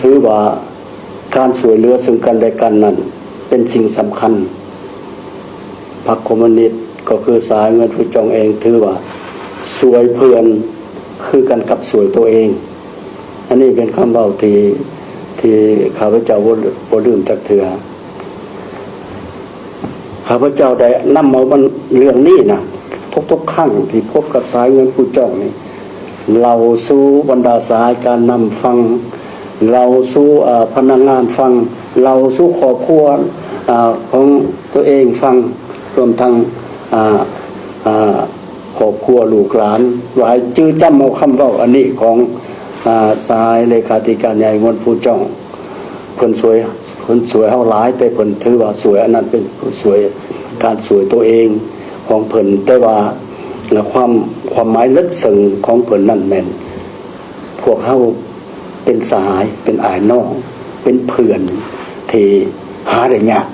ถือว่าการสวยเหลือซึ่งกันและกันนั้น เป็นสิ่งสำคัญพรรคคอมมิวนิสต์ก็คือสายเงินผู้จองเองถือว่าสวยเพื่อนคือกันกับสวยตัวเอง อันนี้เป็นคำเล่าที่ที่ข้าพเจ้าบ่บ่ลืมจากเถือข้าพเจ้าได้นำมามันเรื่องนี้นะทุกๆครั้งที่พบกับสายเงินผู้จองนี่เราสู้บรรดาสายการนำฟัง เราสู้พนักงานฟัง เราสู้ครอบครัวอของตัวเองฟังรวมทั้งอ่าอ่าครอบครัวลูกหลานหลายจื้อจำเอาคำเล่าอันนี้ของสายเลขาธิการใหญ่งวนผู้จ้องเพิ่นสวยเพิ่นสวยเฮาหลาย แต่เพิ่นถือว่าสวยอันนั้นเป็นสวยการสวยตัวเองของเพิ่นแต่ว่าความความหมายลึกซึ้งของเพิ่นนั่นแม่นพวกเฮา เป็นสหายเป็นอายน้อง เป็นเพื่อนที่หาได้ยาก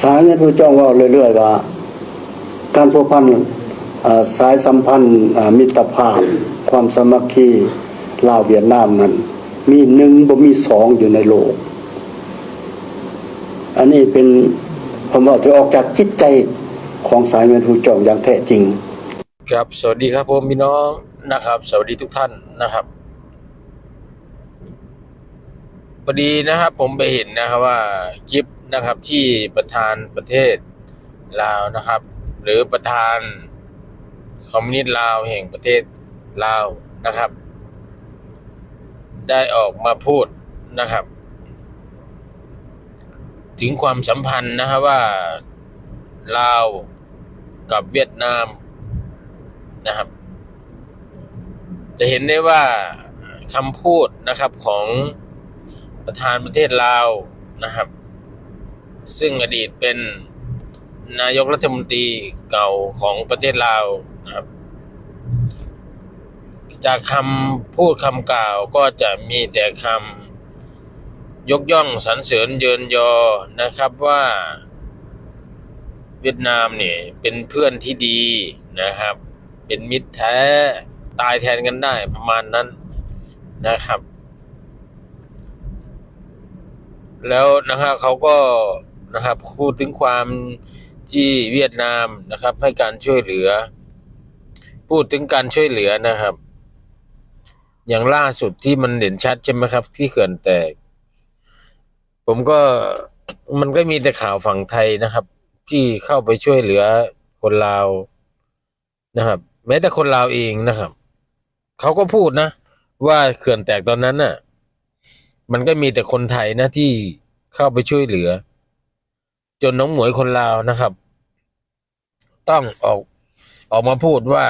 สายเนี่ยพระเจ้าว่าเรื่อยๆว่า การพัวพันสายสัมพันธ์มิตรภาพ ความสมัคคีลาวเวียดนามนั้นมีหนึ่งบ่มีสองอยู่ในโลก อันนี้เป็นผมว่าจะออกจากจิตใจของสายเงินผู้จองอย่างแท้จริง ครับ สวัสดีครับผมพี่น้องนะครับ สวัสดีทุกท่านนะครับ พอดีนะครับ ผมไปเห็นนะครับว่าคลิปนะครับที่ประธานประเทศลาวนะครับ หรือประธานคอมมิวนิสต์ลาวแห่งประเทศลาวนะครับ ได้ออกมาพูดนะครับ ถึงความสัมพันธ์นะครับว่าลาวกับเวียดนามนะครับ จะเห็นได้ว่าคำพูดนะครับของ ประธานประเทศลาวนะครับ ซึ่งอดีตเป็นนายกรัฐมนตรีเก่าของประเทศลาวนะครับ จากคำพูดคำกล่าวก็จะมีแต่คำยกย่องสรรเสริญเยินยอนะครับว่าเวียดนามเนี่ยเป็นเพื่อนที่ดีนะครับ เป็นมิตรแท้ตายแทนกันได้ประมาณนั้นนะครับ แล้วนะครับเขาก็นะครับพูดถึงความที่เวียดนามนะครับ ให้การช่วยเหลือ พูดถึงการช่วยเหลือนะครับ อย่างล่าสุดที่มันเด่นชัดใช่ไหมครับ ที่เขื่อนแตก ผมก็มันก็มีแต่ข่าวฝั่งไทยนะครับ ที่เข้าไปช่วยเหลือคนลาวนะครับ แม้แต่คนลาวเองนะครับ เขาก็พูดนะ ว่าเขื่อนแตกตอนนั้นน่ะ มันก็มีแต่คนไทยนะที่เข้าไปช่วยเหลือ จนน้องหมวยคนลาวนะครับ ต้องออกออกมาพูดว่า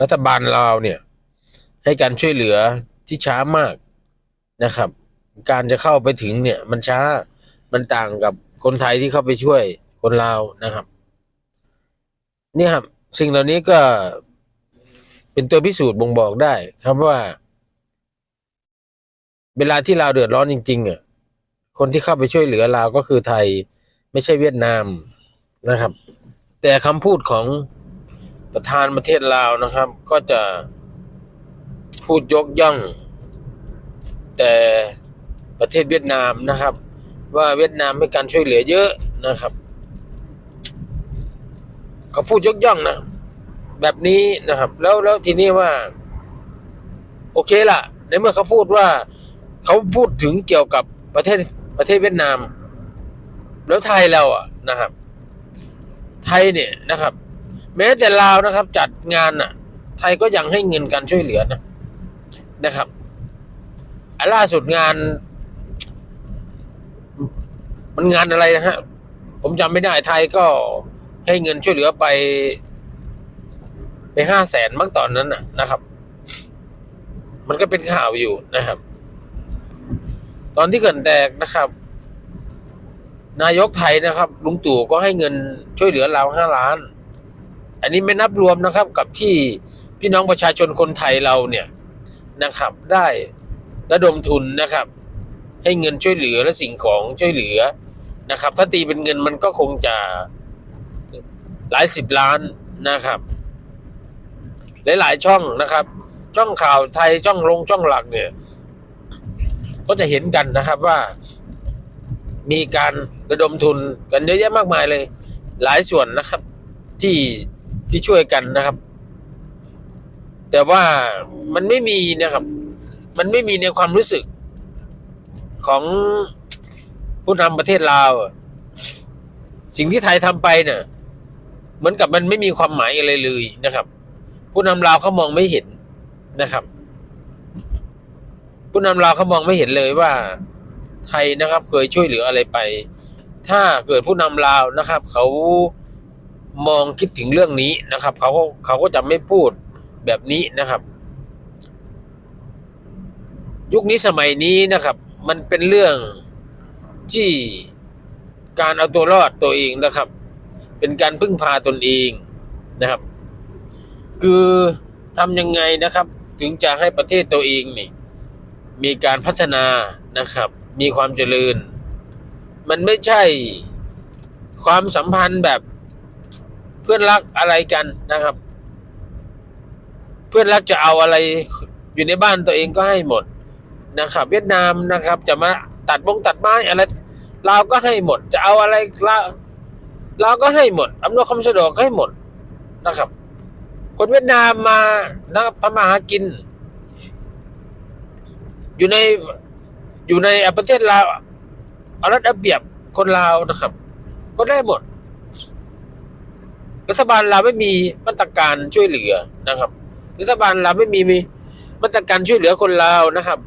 รัฐบาลลาวเนี่ย ให้การช่วยเหลือที่ช้ามากนะครับ การจะเข้าไปถึงเนี่ย มันช้ามันต่างกับคนไทยที่เข้าไปช่วยคนลาวนะครับ นี่ครับ สิ่งเหล่านี้ก็เป็นตัวพิสูจน์บ่งบอกได้ ครับว่า เวลาที่ลาวเดือดร้อนจริงๆอะคนที่เข้าไปช่วยเหลือลาวก็คือไทยไม่ใช่เวียดนามนะครับ แต่คำพูดของประธานประเทศลาวนะครับ ก็จะพูดยกย่อง แต่ประเทศเวียดนามนะครับ ว่าเวียดนามให้การช่วยเหลือเยอะนะครับเขาพูดยกย่องนะแบบนี้นะครับ แล้วแล้วทีนี้ว่า โอเคล่ะ ในเมื่อเขาพูดว่า เขาพูดถึงเกี่ยวกับประเทศประเทศเวียดนาม แล้วไทยเราอะนะครับ ไทยเนี่ยนะครับ แม้แต่ลาวนะครับ จัดงานอะ ไทยก็ยังให้เงินการช่วยเหลือนะนะครับล่าสุดงาน มันงานอะไรนะฮะผมจำไม่ได้ไทยก็ให้เงินช่วยเหลือไป ไปห้าแสนมั้งตอนนั้นน่ะนะครับ มันก็เป็นข่าวอยู่นะครับ ตอนที่เกิดแตกนะครับ นายกไทยนะครับ ลุงตู่ก็ให้เงินช่วยเหลือเราห้าล้าน อันนี้ไม่นับรวมนะครับ กับที่พี่น้องประชาชนคนไทยเราเนี่ยนะครับ ได้ระดมทุนนะครับ ให้เงินช่วยเหลือและสิ่งของช่วยเหลือนะครับ ถ้าตีเป็นเงินมันก็คงจะหลายสิบล้านนะครับ หลายๆช่องนะครับ ช่องข่าวไทยช่องลงช่องหลักเนี่ย ก็จะเห็นกันนะครับว่า มีการระดมทุนกันเยอะแยะมากมายเลย หลายส่วนนะครับ ที่ที่ช่วยกันนะครับ แต่ว่ามันไม่มีนะครับ มันไม่มีในความรู้สึกของผู้นำประเทศลาว สิ่งที่ไทยทำไปเนี่ยเหมือนกับมันไม่มีความหมายอะไรเลยนะครับ ผู้นำลาวเขามองไม่เห็นนะครับ ผู้นำลาวเขามองไม่เห็นเลยว่าไทยนะครับเคยช่วยเหลืออะไรไป ถ้าเกิดผู้นำลาวนะครับ เขามองคิดถึงเรื่องนี้นะครับ เขาก็เขาก็จะไม่พูดแบบนี้นะครับ ยุคนี้สมัยนี้นะครับ มันเป็นเรื่องที่การเอาตัวรอดตัวเองนะครับ เป็นการพึ่งพาตนเองนะครับ คือทำยังไงนะครับ ถึงจะให้ประเทศตัวเองนี่ มีการพัฒนานะครับ มีความเจริญ มันไม่ใช่ความสัมพันธ์แบบเพื่อนรักอะไรกันนะครับ เพื่อนรักจะเอาอะไรอยู่ในบ้านตัวเองก็ให้หมดนะครับ เวียดนามนะครับ จะมาตัดบงตัดไม้อะไรเราก็ให้หมด จะเอาอะไรเราเราก็ให้หมดอำนวยความสะดวกให้หมดนะครับ คนเวียดนามมานะครับทำมาหากิน อยู่ในอยู่ในประเทศลาวเอารัดเอาเปรียบคนลาวนะครับ ก็ได้หมด รัฐบาลเราวไม่มีมาตรการช่วยเหลือนะครับ รัฐบาลเราวไม่มีมีมาตรการช่วยเหลือคนลาวนะครับ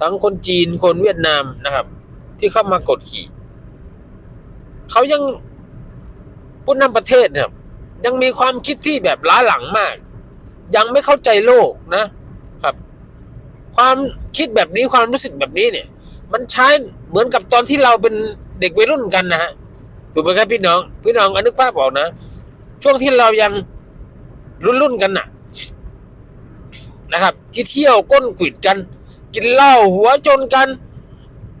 ทั้งคนจีนคนเวียดนามนะครับ ที่เข้ามากดขี่เขายังผู้นำประเทศนะครับ ยังมีความคิดที่แบบล้าหลังมาก ยังไม่เข้าใจโลกนะครับ ความ คิดแบบนี้ความรู้สึกแบบนี้เนี่ย มันใช้เหมือนกับตอนที่เราเป็นเด็กวัยรุ่นกันนะฮะถูกไหมครับพี่น้อง พี่น้องอนึกภาพออกนะ ช่วงที่เรายังรุ่นรุ่นกันน่ะ นะครับ ที่เที่ยวก้นขวิดกัน กินเหล้าหัวจนกัน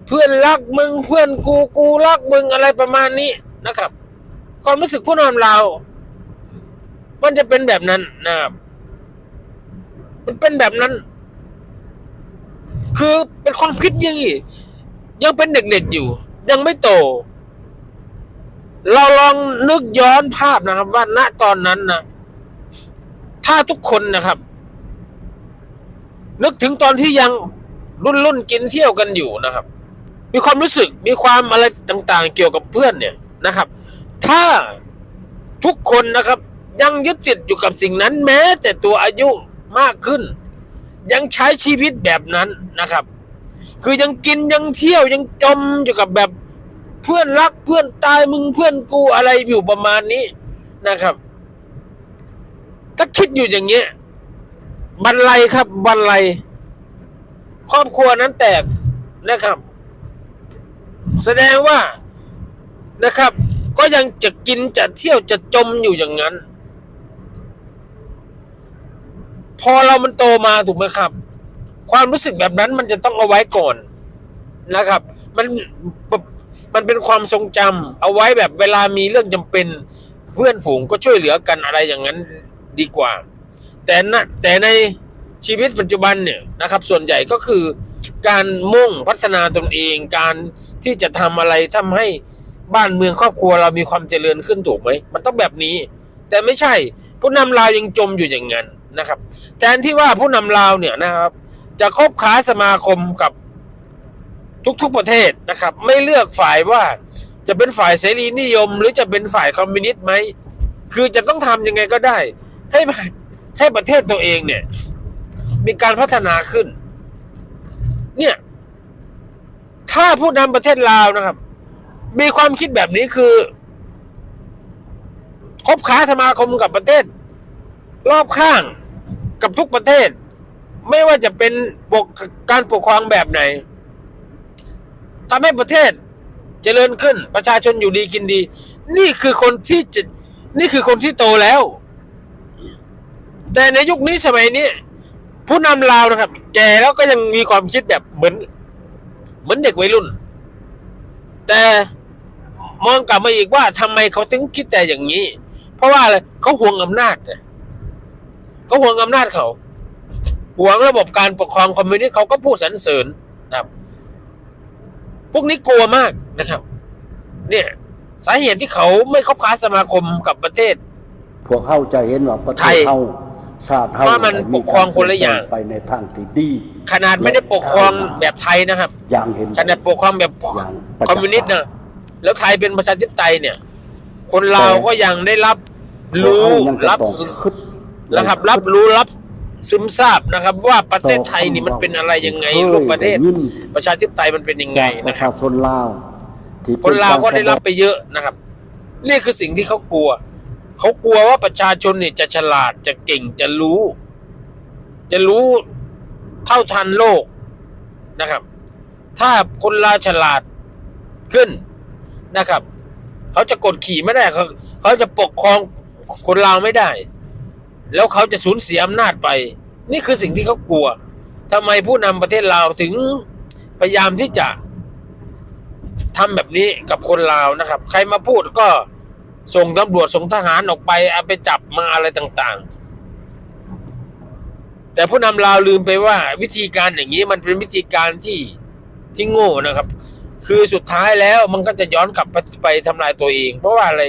เพื่อนรักมึงเพื่อนกูกูรักมึงอะไรประมาณนี้นะครับ ความรู้สึกผู้นำเรา มันจะเป็นแบบนั้นนะครับมันเป็นแบบนั้น คือเป็นความคิดยังยังเป็นเด็กๆอยู่ ยังไม่โต เราลองนึกย้อนภาพนะครับ ว่าณตอนนั้นนะถ้าทุกคนนะครับ นึกถึงตอนที่ยังรุ่นรุ่นๆกินเที่ยวกันอยู่นะครับ มีความรู้สึกมีความอะไรต่างๆ เกี่ยวกับเพื่อนเนี่ยนะครับ ถ้าทุกคนนะครับ ยังยึดติดอยู่กับสิ่งนั้นแม้แต่ตัวอายุมากขึ้น ยังใช้ชีวิตแบบนั้นนะครับ คือยังกินยังเที่ยวยังจมอยู่กับแบบเพื่อนรักเพื่อนตายมึงเพื่อนกูอะไรอยู่ประมาณนี้นะครับ ถ้าคิดอยู่อย่างเงี้ยบันไลครับบันไลครอบครัวนั้นแตกนะครับ แสดงว่านะครับ ก็ยังจะกินจะเที่ยวจะจมอยู่อย่างนั้น พอเรามันโตมาถูกไหมครับ ความรู้สึกแบบนั้นมันจะต้องเอาไว้ก่อนนะครับ มันมันเป็นความทรงจำเอาไว้แบบเวลามีเรื่องจำเป็นเพื่อนฝูงก็ช่วยเหลือกันอะไรอย่างนั้นดีกว่า แต่นะแต่ในชีวิตปัจจุบันเนี่ยนะครับ ส่วนใหญ่ก็คือการมุ่งพัฒนาตนเอง การที่จะทำอะไรทำให้บ้านเมืองครอบครัวเรามีความเจริญขึ้นถูกไหมมันต้องแบบนี้ แต่ไม่ใช่ผู้นำลาวยังจมอยู่อย่างนั้น นะครับ แทนที่ว่าผู้นำลาวเนี่ยนะครับ จะคบค้าสมาคมกับทุกๆประเทศนะครับ ไม่เลือกฝ่ายว่าจะเป็นฝ่ายเสรีนิยม หรือจะเป็นฝ่ายคอมมิวนิสต์ไหมคือจะต้องทำยังไงก็ได้ ให้ให้ประเทศตัวเองเนี่ย มีการพัฒนาขึ้น เนี่ย ถ้าผู้นำประเทศลาวนะครับ มีความคิดแบบนี้คือคบค้าสมาคมกับประเทศ รอบข้าง กับทุกประเทศ ไม่ว่าจะเป็นปกการปกครองแบบไหนทำให้ประเทศเจริญขึ้น ประชาชนอยู่ดีกินดี นี่คือคนที่จะนี่คือคนที่โตแล้ว แต่ในยุคนี้สมัยนี้ผู้นำลาวนะครับ แก่แล้วก็ยังมีความคิดแบบเหมือน เหมือนเด็กวัยรุ่น แต่มองกลับมาอีกว่าทำไมเขาถึงคิดแต่อย่างนี้ เพราะว่าอะไรเขาห่วงอำนาจเเขาห่วงอำนาจเขาห่วงระบบการปกครองคอมมิวนิสต์เขาก็พูดสรรเสริญนะครับ พวกนี้กลัวมากนะครับ เนี่ยสาเหตุที่เขาไม่คบค้าสมาคมกับประเทศ พวกเขาจะเห็นว่าประเทไทศยเฮาชาติเฮาว่ามันปกครองคนละอย่างไปในทางที่ดี ขนาดไม่ได้ปกครองแบบไทยนะครับ อย่างเห็นขนาดปกครองแบบอย่างประจักษ์คอมมิวนิสต์นะแล้วไทยเป็นประชาธิปไตยเนี่ย คนลาวก็ยังได้รับรู้พวกเขายังจะรับต้องคิด นะครับ รับรู้รับซึมซาบนะครับ ว่าประเทศไทยนี่มันเป็นอะไรยังไงรูปประเทศคยได้ยินประชาธิปไตยมันเป็นยังไงจากปนะระครับชาชนลาวที่เป็คนลาวก็ได้รับไปเยอะนะครับ นี่คือสิ่งที่เขากลัว เขากลัวว่าประชาชนเนี่ยจะฉลาดจะเก่งจะรู้ จะรู้เท่าทันโลกนะครับ ถ้าคนลาวฉลาดขึ้นนะครับ เขาจะกดขี่ไม่ได้เขาเขาจะปกครองคนลาวไม่ได้ แล้วเขาจะสูญเสียอำนาจไป นี่คือสิ่งที่เขากลัวทำไมผู้นำประเทศลาวถึงพยายามที่จะทำแบบนี้กับคนลาวนะครับ ใครมาพูดก็ส่งตำรวจส่งทหารออกไปเอาไปจับมาอะไรต่างๆ แต่ผู้นำลาวลืมไปว่าวิธีการอย่างนี้มันเป็นวิธีการที่ที่โง่นะครับ คือสุดท้ายแล้วมันก็จะย้อนกลับไปไปทำลายตัวเอง เพราะว่าอะไร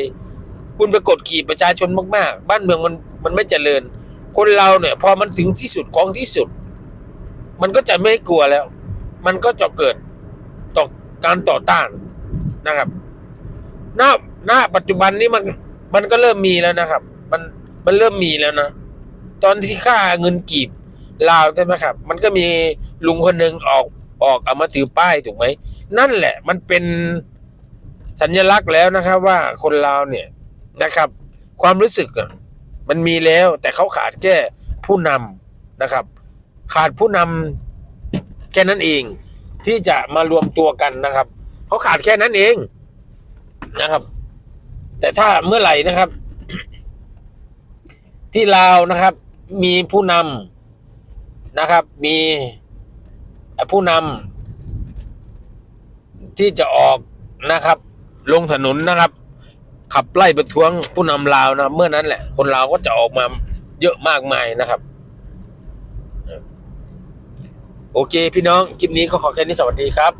คุณไปกดขี่ประชาชนมากๆ บ้านเมืองมันมันไม่เจริญ คนเราเนี่ย พอมันถึงที่สุดของที่สุด มันก็จะไม่กลัวแล้ว มันก็จะเกิดต่อการต่อต้านนะครับณณปัจจุบันนี้มัน มันก็เริ่มมีแล้วนะครับ มันมันเริ่มมีแล้วนะตอนที่ค่าเงินกีบลาวใช่ไหมครับ มันก็มีลุงคนหนึ่งออกออกเอามาถือป้ายถูกไหมนั่นแหละ มันเป็นสัญลักษณ์แล้วนะครับ ว่าคนลาวเนี่ย นะครับ ความรู้สึกมันมีแล้วแต่เขาขาดแค่ผู้นำนะครับ ขาดผู้นำแค่นั้นเองที่จะมารวมตัวกันนะครับเขาขาดแค่นั้นเองนะครับ แต่ถ้าเมื่อไหร่นะครับ ที่ลาวนะครับ มีผู้นำนะครับ มีผู้นำที่จะออกนะครับ ลงถนนนะครับ ขับไล่ประท้วงผู้นำลาวนะเมื่อนั้นแหละ คนลาวก็จะออกมาเยอะมากมายนะครับ โอเค พี่น้องคลิปนี้ก็ขอแค่นี้สวัสดีครับ